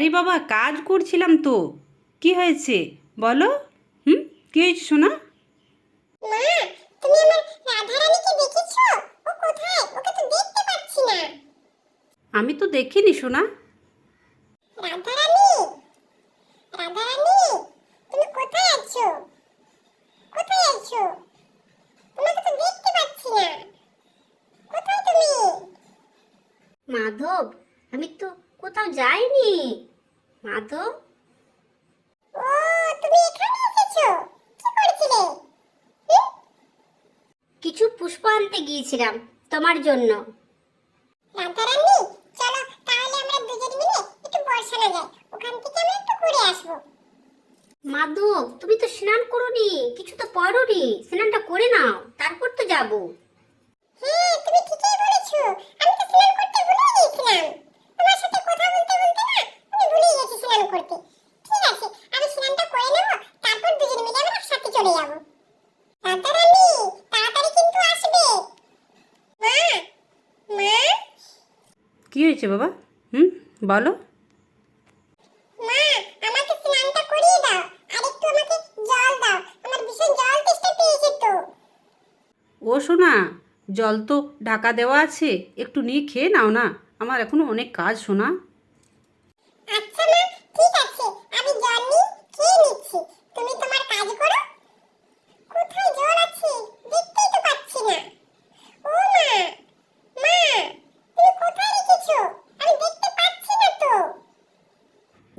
আরে বাবা কাজ করছিলাম তো। কি হয়েছে? বলো। হুম? কি হয়েছে শোনা মা তুমি আমার রাধারানীকে দেখেছ? ও কোথায়? ওকে তো দেখতে পাচ্ছি আমি তো দেখিনি শোনা রাধারানী রাধারানী তুমি কোথায় আছো? কোথায় আছো? তোমাকে তো দেখতে পাচ্ছি না। কোথায় তুমি? মাধব আমি তো কোথাও যাইনি মাধব ও তুমি এখানে এসেছ? কি করছিলে? কিছু পুষ্প আনতে গিয়েছিলাম তোমার জন্য। রাধারানী চলো তাহলে আমরা দুজন মিলে একটু বর্ষানো যাই। ওখান থেকে আমরা একটু ঘুরে আসব। মাধব তুমি তো স্নান করোনি কিছু তো পরোনি স্নানটা করে নাও তারপর তো যাব। হ্যাঁ তুমি ঠিকই বলেছ। আমি তো স্নান করতে ভুলে গিয়েছিলাম তোমার সাথে কথা বলতে বলতে না আমি ভুলে গেছি স্নান করতে ঠিক আছে আমি স্নানটা করে নেব তারপর দুজন মিলে আমরা একসাথে চলে যাব তাড়াতাড়ি কিন্তু আসবে। মা মা। কি হয়েছে বাবা? হুম বলো। মা আমাকে স্নানটা করিয়ে দাও আর একটু আমাকে জল দাও। আমার ভীষণ জল তেষ্টা পেয়েছে তো। ও শোনা জল তো ঢাকা দেওয়া আছে একটু নিয়ে খেয়ে নাও না। আমার এখনও অনেক কাজ শোনা আচ্ছা মা ঠিক আছে আমি জল নিই খেয়ে নিচ্ছি তুমি তোমার কাজ করো কোথায় জল আছে দেখতেই তো পাচ্ছি না ও মা মা তুমি কোথায় রেখেছো আমি দেখতে পাচ্ছি না তো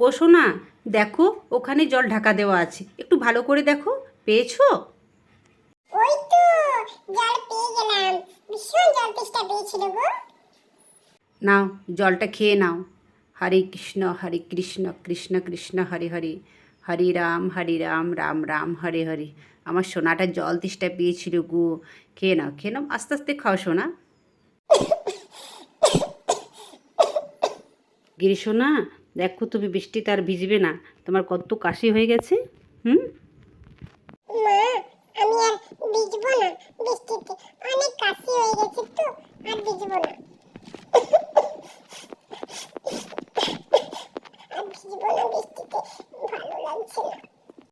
ও শোনা দেখো ওখানে জল ঢাকা দেওয়া আছে। একটু ভালো করে দেখো। পেয়েছ? ওই তো জল পেয়ে গেলাম। ভীষণ জল তেষ্টা পেয়েছিল গো। নাও জলটা খেয়ে নাও। হরে কৃষ্ণ হরে কৃষ্ণ কৃষ্ণ কৃষ্ণ হরে হরে। হরে রাম হরে রাম রাম রাম হরে হরে। আমার সোনাটা জল তেষ্টা পেয়েছিল গো। খেয়ে নাও খেয়ে নাও। আস্তে আস্তে খাও সোনা। গিরি না দেখো তুমি বৃষ্টিতে আর ভিজবে না। তোমার কত কাশি হয়ে গেছে? হুম? মা, আমি আর না। বৃষ্টিতে